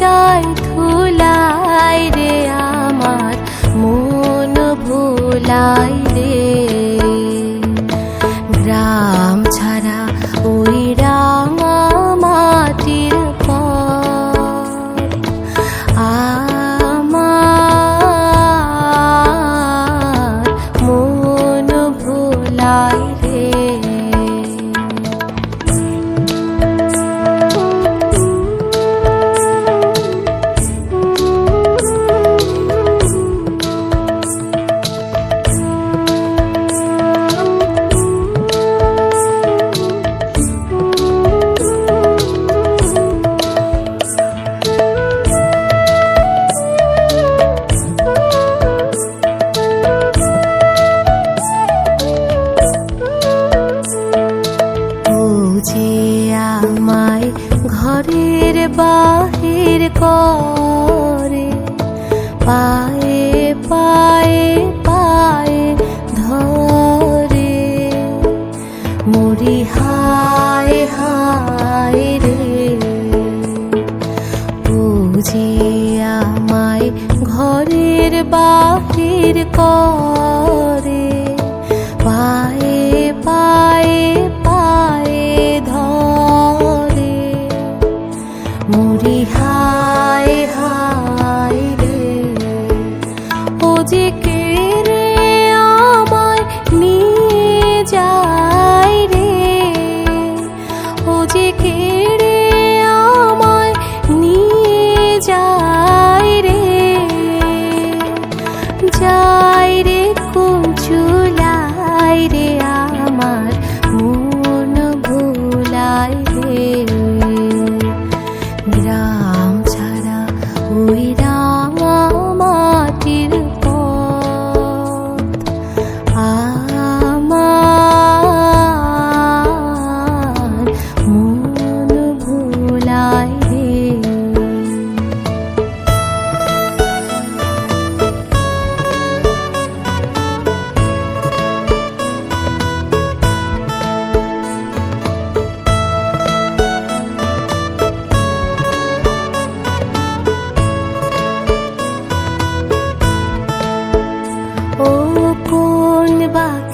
যায় ধুলায় রে আমার মন ভুলাই রে। গ্রাম ঘরের বাহির করে পায়ে পায়ে পায়ে ধরে। মরি হায় হায় রে, বুঝে আমায় ঘরের বাহির করে যে কেড়ে নিয়ে যায় রে। ও যে আমায় নিয়ে যায় রে। যায়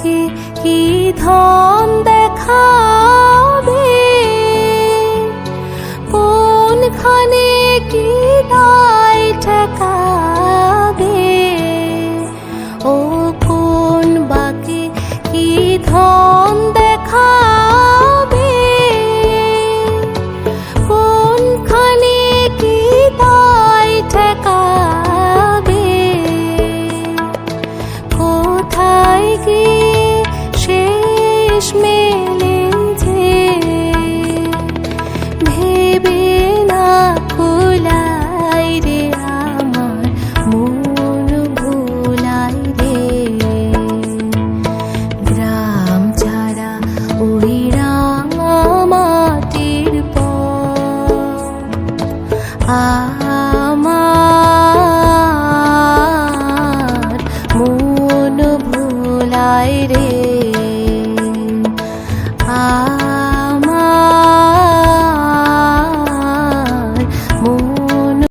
আমাকে কি ধন দেখাবে? কোনখানে কি দায় ঠেকা